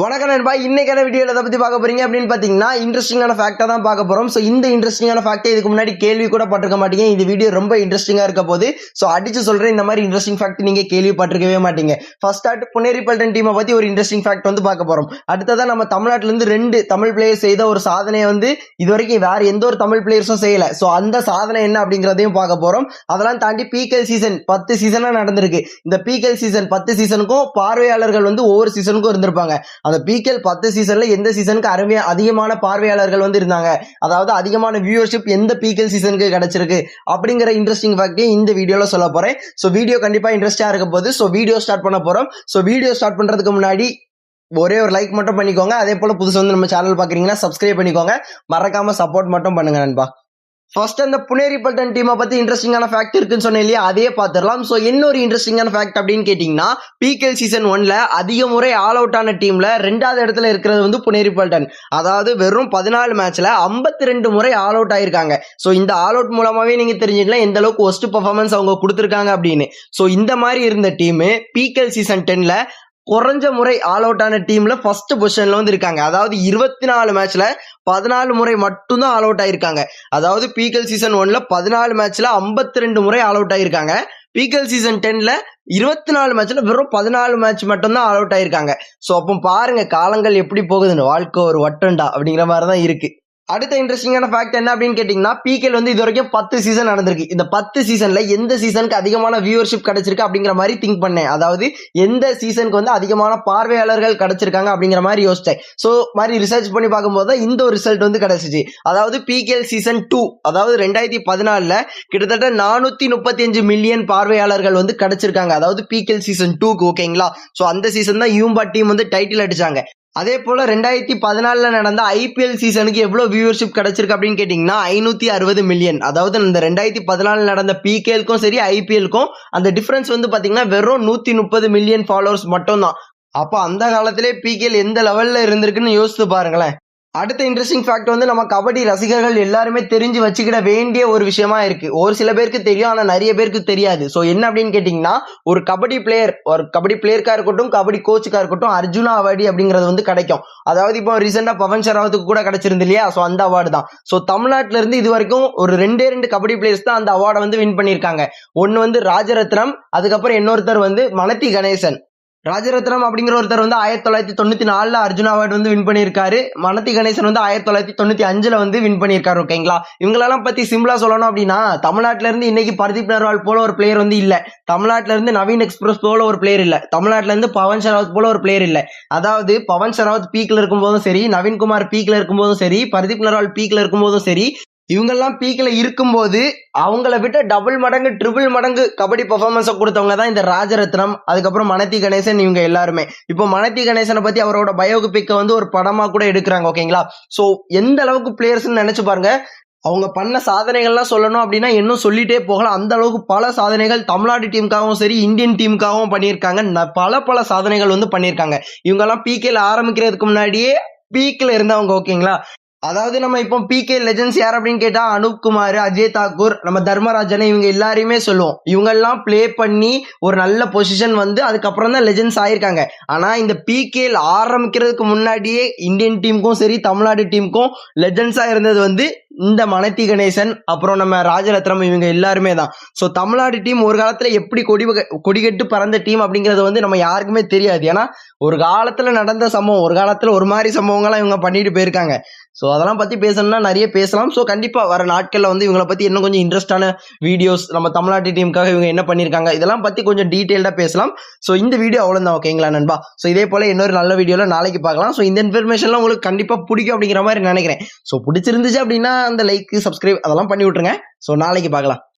வணக்கம் நண்பா. இன்னைக்கான வீடியோவில் எதை பற்றி பார்க்க போறீங்க அப்படின்னு பார்த்தீங்கன்னா இன்ட்ரெஸ்டிங்கான ஃபேக்டாக தான் பார்க்க போகிறோம் ஸோ இந்த இன்ட்ரெஸ்டிங்கான ஃபேக்டை இதுக்கு முன்னாடி கேள்வி கூட பட்டிருக்க மாட்டீங்க. இந்த வீடியோ ரொம்ப இன்ட்ரெஸ்டிங்காக இருக்க போது ஸோ அடிச்சு சொல்கிறேன் இந்த மாதிரி இன்ட்ரெஸ்டிங் ஃபேக்ட் நீங்கள் கேள்விப்பட்டிருக்கவே மாட்டீங்க. ஃபர்ஸ்ட் ஆட் புனேரி பல்டன் டீமை பற்றி ஒரு இன்ட்ரெஸ்டிங் ஃபேக்ட் வந்து பார்க்க போகிறோம் அடுத்ததான் நம்ம தமிழ்நாட்டிலேருந்து ரெண்டு தமிழ் பிளேயர் செய்த ஒரு சாதனையை வந்து இது வரைக்கும் வேற எந்த ஒரு தமிழ் பிளேயர்ஸும் செய்யலை. ஸோ அந்த சாதனை என்ன அப்படிங்கிறதையும் பார்க்க போகிறோம் அதெல்லாம் தாண்டி பிகேல் சீசன் பத்து சீசனாக நடந்திருக்கு. இந்த பிகேல் சீசன் பத்து சீசனுக்கும் பார்வையாளர்கள் வந்து ஒவ்வொரு சீசனுக்கும் இருந்திருப்பாங்க. அந்த பிகேஎல் பத்து சீசன்ல எந்த சீசனுக்கு அருமையா அதிகமான பார்வையாளர்கள் வந்து இருந்தாங்க? அதாவது அதிகமான வியூவர்ஷிப் எந்த பிகேஎல் சீசனுக்கு கிடைச்சிருக்கு? அப்படிங்கிற இன்ட்ரெஸ்டிங் ஃபேக்டையும் இந்த வீடியோல சொல்ல போறேன். ஸோ வீடியோ கண்டிப்பா இன்ட்ரெஸ்டா இருக்க போது ஸோ வீடியோ ஸ்டார்ட் பண்ண போறோம். ஸோ வீடியோ ஸ்டார்ட் பண்றதுக்கு முன்னாடி ஒரே ஒரு லைக் மட்டும் பண்ணிக்கோங்க. அதே போல புதுசு வந்து நம்ம சேனல் பாக்குறீங்கன்னா சப்ஸ்கிரைப் பண்ணிக்கோங்க. மறக்காம சப்போர்ட் மட்டும் பண்ணுங்க நண்பா. ஃபர்ஸ்ட் அந்த புனேரி பல்டன் டீமை பத்தி இன்ட்ரெஸ்டிங்கான ஃபேக்ட் இருக்குன்னு சொன்னேன் இல்லையா? அதே பார்த்துடலாம். ஸோ என்ன ஒரு இன்ட்ரெஸ்டிங்கான ஃபேக்ட் அப்படின்னு கேட்டிங்கன்னா பிகேஎல் சீசன் ஒன்ல அதிக முறை ஆல் அவுட் ஆன டீம்ல ரெண்டாவது இடத்துல இருக்கிறது வந்து புனேரி பல்டன். அதாவது வெறும் பதினாலு மேட்ச்ல ஐம்பத்தி ரெண்டு முறை ஆல் அவுட் ஆயிருக்காங்க. ஸோ இந்த ஆல் அவுட் மூலமாவே நீங்க தெரிஞ்சுக்கலாம் எந்த அளவுக்கு ஒஸ்ட் பர்ஃபார்மன்ஸ் அவங்க கொடுத்துருக்காங்க அப்படின்னு. ஸோ இந்த மாதிரி இருந்த டீம் பிகேஎல் சீசன் டென்ல குறைஞ்ச முறை ஆல் அவுட் ஆன டீம்ல ஃபர்ஸ்ட் பொசிஷன்ல வந்து இருக்காங்க. அதாவது இருபத்தி நாலு மேட்ச்ல பதினாலு முறை மட்டும்தான் ஆல் அவுட் ஆயிருக்காங்க. அதாவது பிகல் சீசன் ஒன்ல பதினாலு மேட்ச்ல ஐம்பத்தி ரெண்டு முறை ஆல் அவுட் ஆயிருக்காங்க. பிகல் சீசன் டென்ல இருபத்தி நாலு மேட்ச்ல வெறும் பதினாலு மேட்ச் மட்டும்தான் ஆல் அவுட் ஆயிருக்காங்க. ஸோ அப்போ பாருங்க காலங்கள் எப்படி போகுதுன்னு. வாழ்க்கை ஒரு வட்டண்டா அப்படிங்கிற மாதிரி தான் இருக்கு. அடுத்த இன்ட்ரெஸ்டிங்கான ஃபேக்ட் என்ன அப்படின்னு கேட்டிங்கன்னா பிகேல் வந்து இது வரைக்கும் பத்து சீசன் நடந்திருக்கு. இந்த பத்து சீசனில் எந்த சீசனுக்கு அதிகமான வியூவர்ஷிப் கிடச்சிருக்கு அப்படிங்கிற மாதிரி திங்க் பண்ணேன். அதாவது எந்த சீசனுக்கு வந்து அதிகமான பார்வையாளர்கள் கிடச்சிருக்காங்க அப்படிங்கிற மாதிரி யோசிச்சேன். ஸோ மாதிரி ரிசர்ச் பண்ணி பார்க்கும்போது தான் இந்த ஒரு ரிசல்ட் வந்து கிடச்சிச்சு. அதாவது பிகேஎல் சீசன் டூ அதாவது ரெண்டாயிரத்தி பதினாலில் கிட்டத்தட்ட நானூற்றி முப்பத்தி அஞ்சு மில்லியன் பார்வையாளர்கள் வந்து கிடச்சிருக்காங்க. அதாவது பிகேஎல் சீசன் டூக்கு ஓகேங்களா ஸோ அந்த சீசன் தான் யூம்பா டீம் வந்து டைட்டில் அடிச்சாங்க. அதே போல் ரெண்டாயிரத்தி பதினாலில் நடந்த ஐபிஎல் சீசனுக்கு எவ்வளோ வியூவர்ஷிப் கிடச்சிருக்கு அப்படின்னு கேட்டிங்கன்னா ஐநூற்றி அறுபது மில்லியன் அதாவது இந்த ரெண்டாயிரத்தி பதினாலில் நடந்த பிகேலுக்கும் சரி ஐபிஎலுக்கும் அந்த டிஃப்ரென்ஸ் வந்து பார்த்தீங்கன்னா வெறும் நூற்றி முப்பது மில்லியன் ஃபாலோவர்ஸ் மட்டும்தான். அப்போ அந்த காலத்திலே பிகேல் எந்த லெவலில் இருந்திருக்குன்னு யோசித்து பாருங்களேன். அடுத்த இன்ட்ரெஸ்டிங் ஃபேக்ட் வந்து நம்ம கபடி ரசிகர்கள் எல்லாருமே தெரிஞ்சு வச்சுக்கிட வேண்டிய ஒரு விஷயமா இருக்கு. ஒரு சில பேருக்கு தெரியும் ஆனால் நிறைய பேருக்கு தெரியாது. ஸோ என்ன அப்படின்னு கேட்டிங்கன்னா ஒரு கபடி பிளேயர் ஒரு கபடி பிளேயருக்காக இருக்கட்டும் கபடி கோச்சுக்காக இருக்கட்டும் அர்ஜுனா அவார்டு அப்படிங்கிறது வந்து கிடைக்கும். அதாவது இப்போ ரீசெண்டாக பவன் சராவத்துக்கு கூட கிடைச்சிருந்து இல்லையா? ஸோ அந்த அவார்டு தான். ஸோ தமிழ்நாட்டிலேருந்து இது வரைக்கும் ஒரு ரெண்டே ரெண்டு கபடி பிளேயர்ஸ் தான் அந்த அவார்டை வந்து வின் பண்ணியிருக்காங்க. ஒன்று வந்து ராஜரத்னம் அதுக்கப்புறம் இன்னொருத்தர் வந்து மனத்தி கணேசன். ராஜரத்னம் அப்படிங்கிற ஒருத்தர் வந்து ஆயிரத்தி தொள்ளாயிரத்தி தொண்ணூற்றி நாலுல அர்ஜுனா அவார்டு வந்து வின் பண்ணியிருக்காரு. மனதி கணேசன் வந்து ஆயிரத்தி தொள்ளாயிரத்தி தொண்ணூத்தி அஞ்சுல வந்து வின் பண்ணியிருக்காரு ஓகேங்களா இவங்களெல்லாம் பத்தி சிம்பிளாக சொல்லணும் அப்படின்னா தமிழ்நாட்டிலேருந்து இருந்து இன்னைக்கு பர்தீப் நர்வால் போல ஒரு பிளேயர் வந்து இல்லை. தமிழ்நாட்டிலேருந்து நவீன் எக்ஸ்பிரஸ் போல ஒரு பிளேயர் இல்லை. தமிழ்நாட்டிலேருந்து பவன் ஷராவத் போல ஒரு பிளேயர் இல்லை. அதாவது பவன் ஷராவத் பீக்ல இருக்கும்போதும் சரி நவீன்குமார் பீக்ல இருக்கும்போதும் சரி பர்தீப் நர்வால் பீக்கில் இருக்கும்போதும் சரி இவங்கெல்லாம் பீக்கில் இருக்கும்போது அவங்கள விட டபுள் மடங்கு ட்ரிபிள் மடங்கு கபடி பர்ஃபார்மன்ஸை கொடுத்தவங்க தான் இந்த ராஜரத்னம் அதுக்கப்புறம் மனத்தி கணேசன் இவங்க எல்லாருமே. இப்போ மனத்தி கணேசனை பத்தி அவரோட பயோபிக்கை வந்து ஒரு படமா கூட எடுக்கிறாங்க ஓகேங்களா ஸோ எந்த அளவுக்கு பிளேயர்ஸ்னு நினைச்சு பாருங்க. அவங்க பண்ண சாதனைகள்லாம் சொல்லணும் அப்படின்னா இன்னும் சொல்லிட்டே போகலாம். அந்த அளவுக்கு பல சாதனைகள் தமிழ்நாடு டீமுக்காகவும் சரி இந்தியன் டீமுக்காகவும் பண்ணியிருக்காங்க. பல பல சாதனைகள் வந்து பண்ணியிருக்காங்க. இவங்கெல்லாம் பிகேல ஆரம்பிக்கிறதுக்கு முன்னாடியே பீக்ல இருந்தவங்க ஓகேங்களா அதாவது நம்ம இப்போ பிகே லெஜன்ஸ் யார் அப்படின்னு கேட்டா அனுப்குமார் அஜய் தாக்கூர் நம்ம தர்மராஜன் இவங்க எல்லாரையுமே சொல்லுவோம். இவங்க எல்லாம் ப்ளே பண்ணி ஒரு நல்ல பொசிஷன் வந்து அதுக்கப்புறம் தான் லெஜன்ஸ் ஆயிருக்காங்க. ஆனா இந்த பிகேல் ஆரம்பிக்கிறதுக்கு முன்னாடியே இந்தியன் டீமுக்கும் சரி தமிழ்நாடு டீமுக்கும் லெஜன்ஸா இருந்தது வந்து இந்த மனத்தி கணேசன் அப்புறம் நம்ம ராஜரத்னம் இவங்க எல்லாருமே தான். ஸோ தமிழ்நாடு டீம் ஒரு காலத்தில் எப்படி கொடி கொடிகட்டு பறந்த டீம் அப்படிங்கிறது வந்து நம்ம யாருக்குமே தெரியாது. ஏன்னா ஒரு காலத்தில் நடந்த சம்பவம் ஒரு காலத்தில் ஒரு மாதிரி சம்பவங்கள்லாம் இவங்க பண்ணிட்டு போயிருக்காங்க. ஸோ அதெல்லாம் பற்றி பேசணும்னா நிறைய பேசலாம். ஸோ கண்டிப்பாக வர நாட்களில் வந்து இவங்களை பற்றி இன்னும் கொஞ்சம் இன்ட்ரெஸ்டான வீடியோஸ் நம்ம தமிழ்நாட்டு டீமுக்காக இவங்க என்ன பண்ணியிருக்காங்க இதெல்லாம் பற்றி கொஞ்சம் டீட்டெயில்டாக பேசலாம். ஸோ இந்த வீடியோ அவ்வளோதான் ஓகேங்களா நண்பா? ஸோ இதே போல் இன்னொரு நல்ல வீடியோவில் நாளைக்கு பார்க்கலாம். ஸோ இந்த இன்ஃபர்மேஷன்லாம் உங்களுக்கு கண்டிப்பாக பிடிக்கும் அப்படிங்கிற மாதிரி நினைக்கிறேன். ஸோ பிடிச்சிருந்துச்சு அப்படின்னா அந்த லைக் சப்ஸ்கிரைப் அதெல்லாம் பண்ணி விட்ருங்க ஸோ நாளைக்கு பார்க்கலாம்.